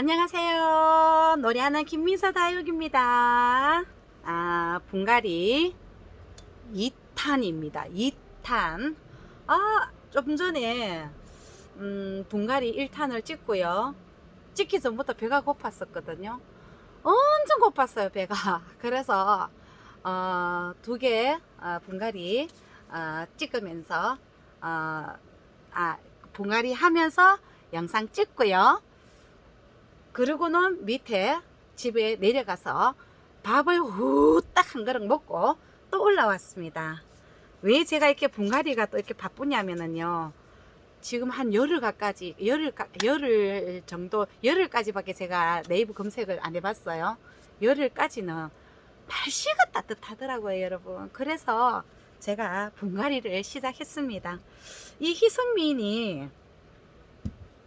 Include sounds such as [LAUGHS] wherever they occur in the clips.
안녕하세요. 노래하는 김민서 다육입니다. 아, 분갈이 2탄입니다. 2탄. 아, 좀 전에, 음, 분갈이 1탄을 찍고요. 찍기 전부터 배가 고팠었거든요. 엄청 고팠어요, 배가. [LAUGHS] 그래서, 어, 두 개, 어, 분갈이, 어, 찍으면서, 어, 아, 분갈이 하면서 영상 찍고요. 그러고는 밑에 집에 내려가서 밥을 후딱 한 그릇 먹고 또 올라왔습니다. 왜 제가 이렇게 분갈이가 또 이렇게 바쁘냐면은요. 지금 한 열흘 가까지, 열흘, 가- 열흘 정도, 열흘까지밖에 제가 네이버 검색을 안 해봤어요. 열흘까지는 날씨가 따뜻하더라고요, 여러분. 그래서 제가 분갈이를 시작했습니다. 이 희성민이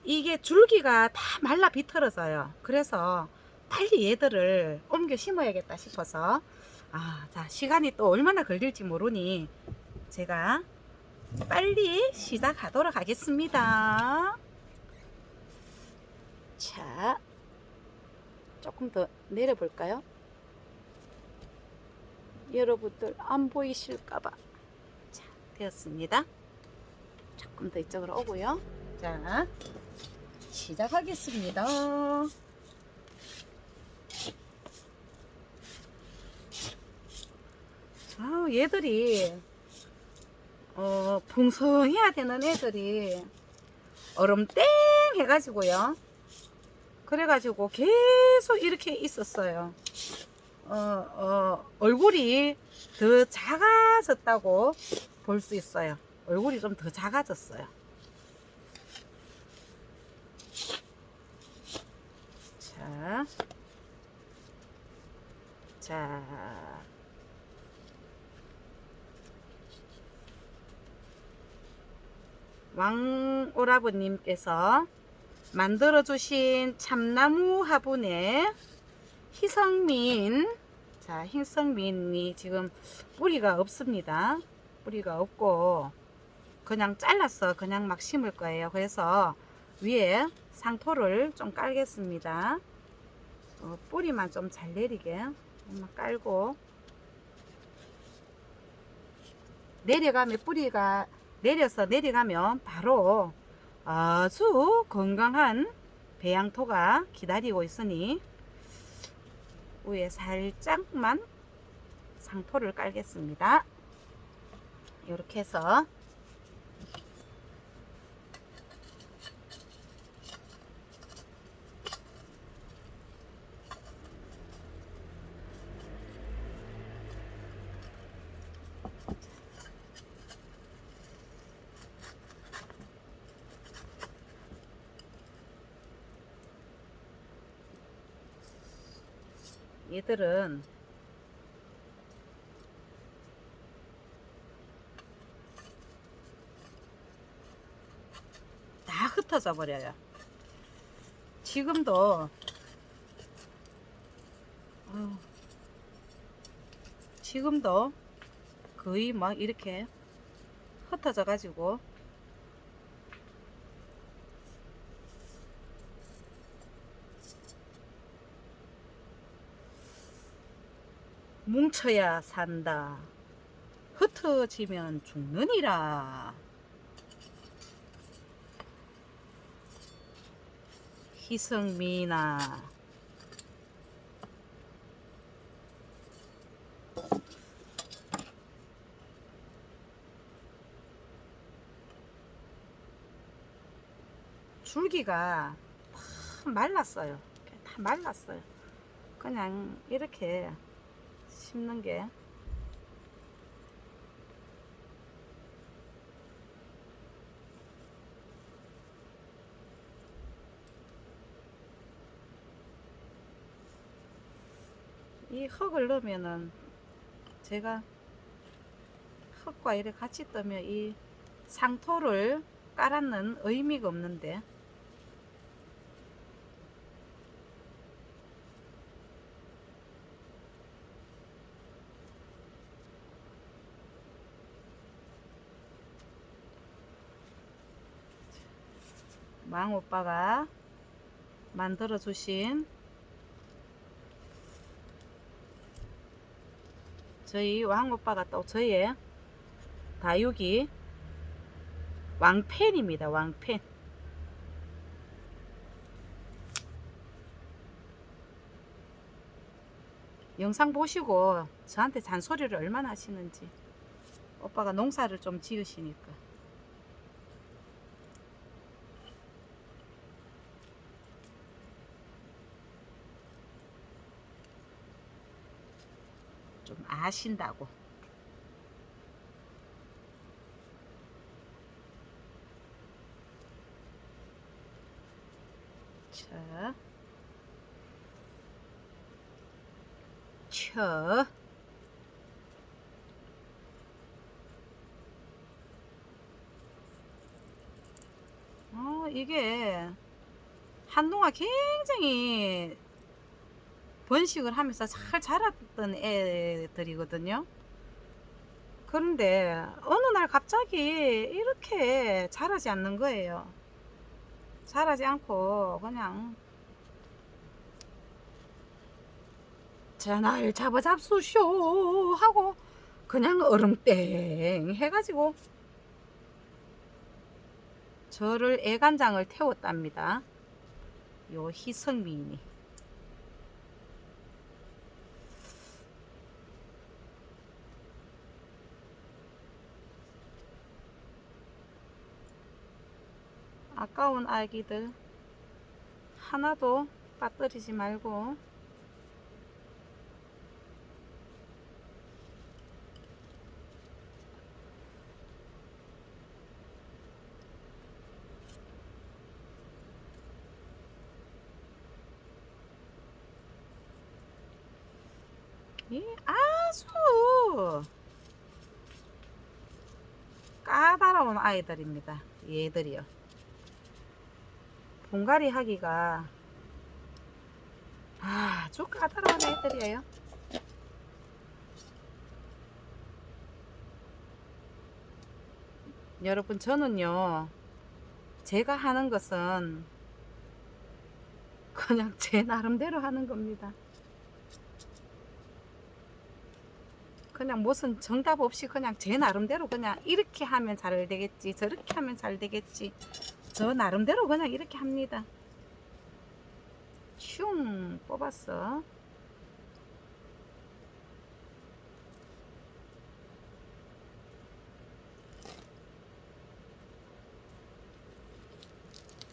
이게 줄기가 다 말라 비틀어져요. 그래서 빨리 얘들을 옮겨 심어야겠다 싶어서 아, 자, 시간이 또 얼마나 걸릴지 모르니 제가 빨리 시작하도록 하겠습니다. 자, 조금 더 내려볼까요? 여러분들 안 보이실까봐. 자, 되었습니다. 조금 더 이쪽으로 오고요. 자, 시작하겠습니다. 아, 얘들이 어, 풍성해야 되는 애들이 얼음 땡 해가지고요. 그래가지고 계속 이렇게 있었어요. 어, 어, 얼굴이 더 작아졌다고 볼 수 있어요. 얼굴이 좀 더 작아졌어요. 자, 자, 왕오라버님께서 만들어주신 참나무 화분에 희성민, 자, 희성민이 지금 뿌리가 없습니다. 뿌리가 없고, 그냥 잘라서 그냥 막 심을 거예요. 그래서 위에 상토를 좀 깔겠습니다. 어, 뿌리만 좀 잘 내리게 한번 깔고 내려가면 뿌리가 내려서 내려가면 바로 아주 건강한 배양토가 기다리고 있으니 위에 살짝만 상토를 깔겠습니다. 이렇게 해서 얘들은 다 흩어져 버려요. 지금도 어휴, 지금도 거의 막 이렇게 흩어져 가지고 뭉쳐야 산다. 흩어지면 죽느니라. 희성미나. 줄기가 다 말랐어요. 다 말랐어요. 그냥 이렇게 심는 게. 이 흙을 넣으면은 제가 흙과 이렇게 같이 뜨면 이 상토를 깔았는 의미가 없는데 망 오빠가 만들어 주신 저희 왕 오빠가 또 저의 다육이 왕팬입니다. 왕팬. 영상 보시고 저한테 잔소리를 얼마나 하시는지 오빠가 농사를 좀 지으시니까 좀 아신다고 자 쳐. 어, 이게 한동안 굉장히 번식을 하면서 잘 자랐던 애들이거든요. 그런데 어느 날 갑자기 이렇게 자라지 않는 거예요. 자라지 않고 그냥 자날 잡아 잡수쇼 하고 그냥 얼음땡 해가지고 저를 애간장을 태웠답니다. 요 희성미인이. 아까운 아기들 하나도 빠뜨리지 말고 이 아주 까다로운 아이들입니다. 얘들이요. 분갈이 하기가 아주 까다로운 애들이에요. 여러분 저는요 제가 하는 것은 그냥 제 나름대로 하는 겁니다. 그냥 무슨 정답 없이 그냥 제 나름대로 그냥 이렇게 하면 잘 되겠지 저렇게 하면 잘 되겠지 저 나름대로 그냥 이렇게 합니다. 슝 뽑았어.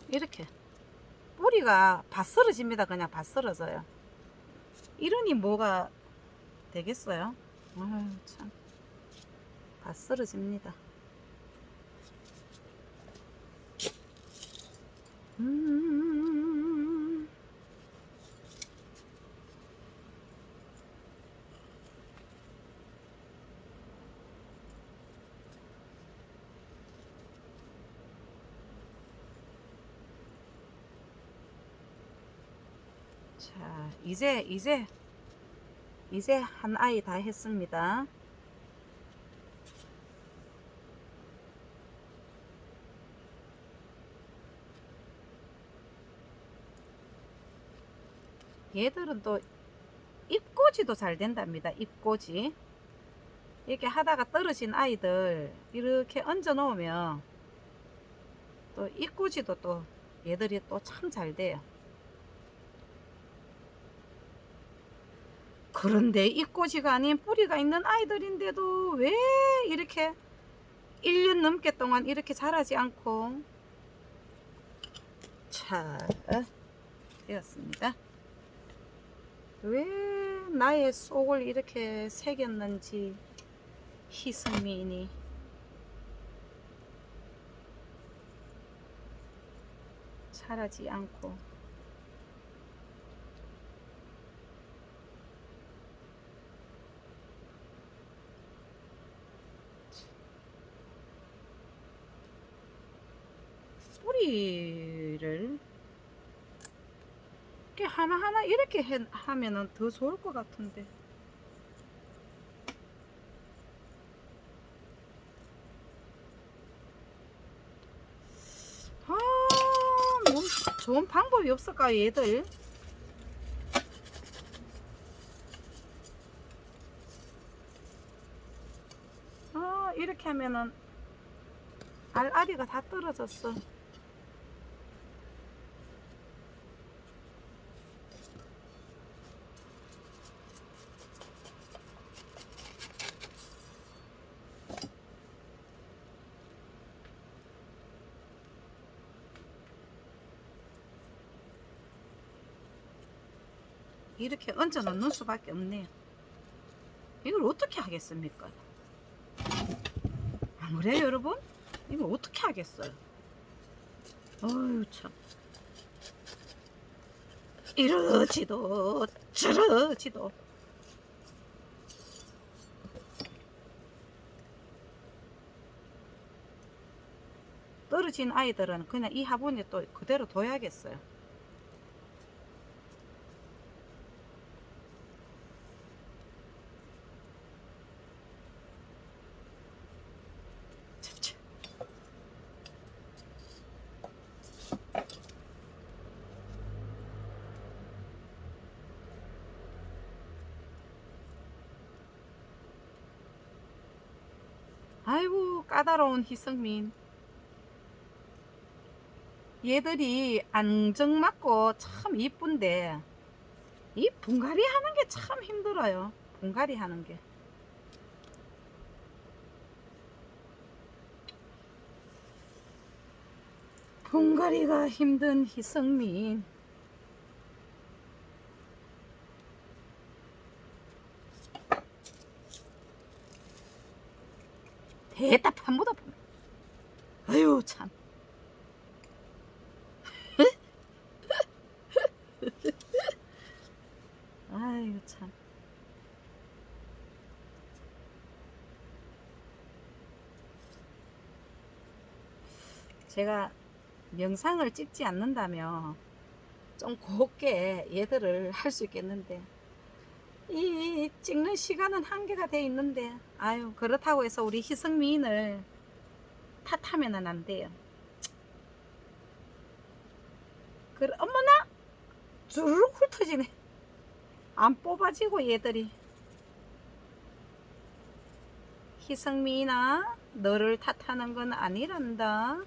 이렇게. 뿌리가 바스러집니다. 그냥 바스러져요. 이러니 뭐가 되겠어요? 아유 참. 다 쓰러집니다. 자, 이제 이제 이제 한 아이 다 했습니다. 얘들은 또 입꼬지도 잘 된답니다. 입꼬지. 이렇게 하다가 떨어진 아이들 이렇게 얹어 놓으면 또 입꼬지도 또 얘들이 또 참 잘 돼요. 그런데 입꼬지가 아닌 뿌리가 있는 아이들인데도 왜 이렇게 1년 넘게 동안 이렇게 자라지 않고 자 되었습니다. 왜 나의 속을 이렇게 새겼는지 희승민이 자라지 않고 뿌리를 이렇게 하나하나 이렇게 해, 하면은 더 좋을 것 같은데 아, 몸 좋은 방법이 없을까요, 얘들? 아, 이렇게 하면은 알알이가 다 떨어졌어. 이렇게 얹어 놓는 수밖에 없네요. 이걸 어떻게 하겠습니까? 안 그래요, 여러분? 이걸 어떻게 하겠어요? 어휴, 참. 이러지도 저러지도 떨어진 아이들은 그냥 이 화분에 또 그대로 둬야겠어요. 아이고 까다로운 희성민. 얘들이 안정맞고 참 이쁜데 이 분갈이 하는 게 참 힘들어요. 분갈이 하는 게. 분갈이가 힘든 희성민 대답 한 번도 보면 아유 참. [LAUGHS] 아이고 참. 제가 영상을 찍지 않는다면 좀 곱게 얘들을 할 수 있겠는데 이 찍는 시간은 한계가 돼 있는데 아유 그렇다고 해서 우리 희성미인을 탓하면은 안 돼요. 그 어머나 주르륵 훑어지네. 안 뽑아지고 얘들이 희성미인아 너를 탓하는 건 아니란다.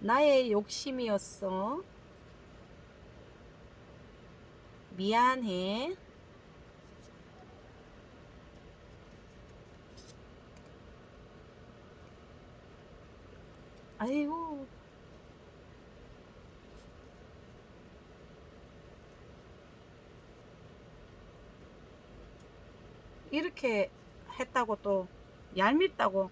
나의 욕심이었어. 미안해. 아이고. 이렇게 했다고 또 얄밉다고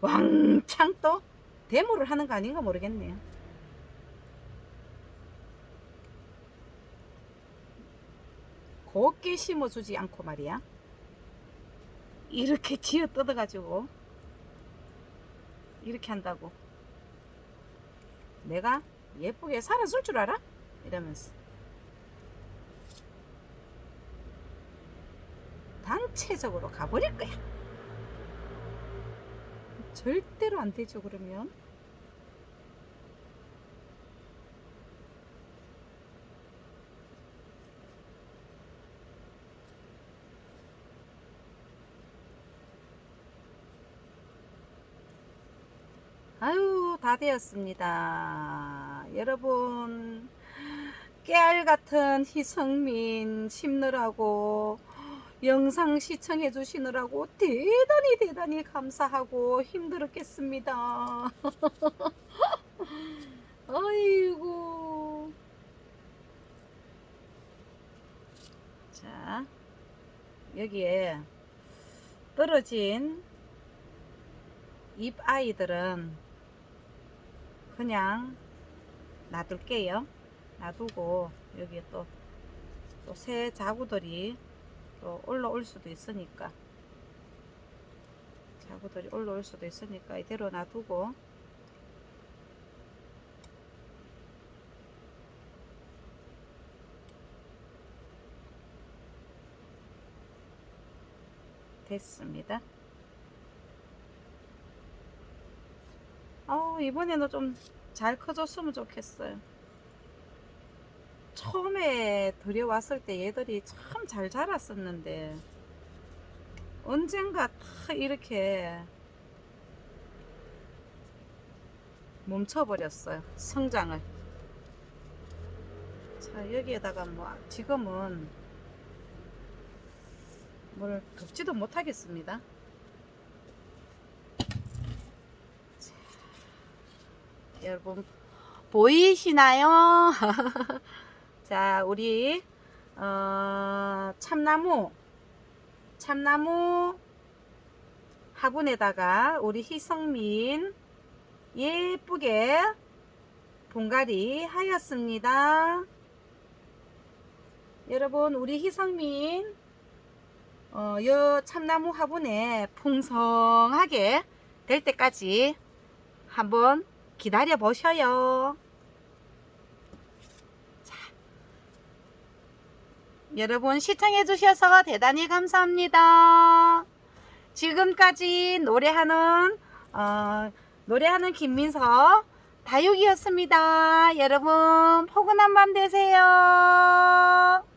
왕창 또 데모를 하는 거 아닌가 모르겠네요. 곱게 심어주지 않고 말이야. 이렇게 [LAUGHS] 지어 뜯어가지고 이렇게 한다고. 내가 예쁘게 살아줄 줄 알아? 이러면서. 단체적으로 가버릴 거야. 절대로 안 되죠, 그러면. 아유, 다 되었습니다. 여러분, 깨알 같은 희성민 심느라고 영상 시청해 주시느라고 대단히 대단히 감사하고 힘들었겠습니다. [LAUGHS] 아이고. 자, 여기에 떨어진 잎 아이들은 그냥 놔둘게요. 놔두고 여기에 또 또 새 자구들이 또 올라올 수도 있으니까 자구들이 올라올 수도 있으니까 이대로 놔두고 됐습니다. 어, 이번에는 좀 잘 커졌으면 좋겠어요. 처음에 들여왔을 때 얘들이 참 잘 자랐었는데 언젠가 다 이렇게 멈춰버렸어요. 성장을. 자, 여기에다가 뭐 지금은 뭘 덮지도 못하겠습니다. 여러분 보이시나요? [LAUGHS] 자, 우리 어, 참나무 참나무 화분에다가 우리 희성민 예쁘게 분갈이 하였습니다. 여러분 우리 희성민 어, 요 참나무 화분에 풍성하게 될 때까지 한번 기다려 보셔요. 자, 여러분 시청해 주셔서 대단히 감사합니다. 지금까지 노래하는 어, 노래하는 김민서 다육이었습니다. 여러분 포근한 밤 되세요.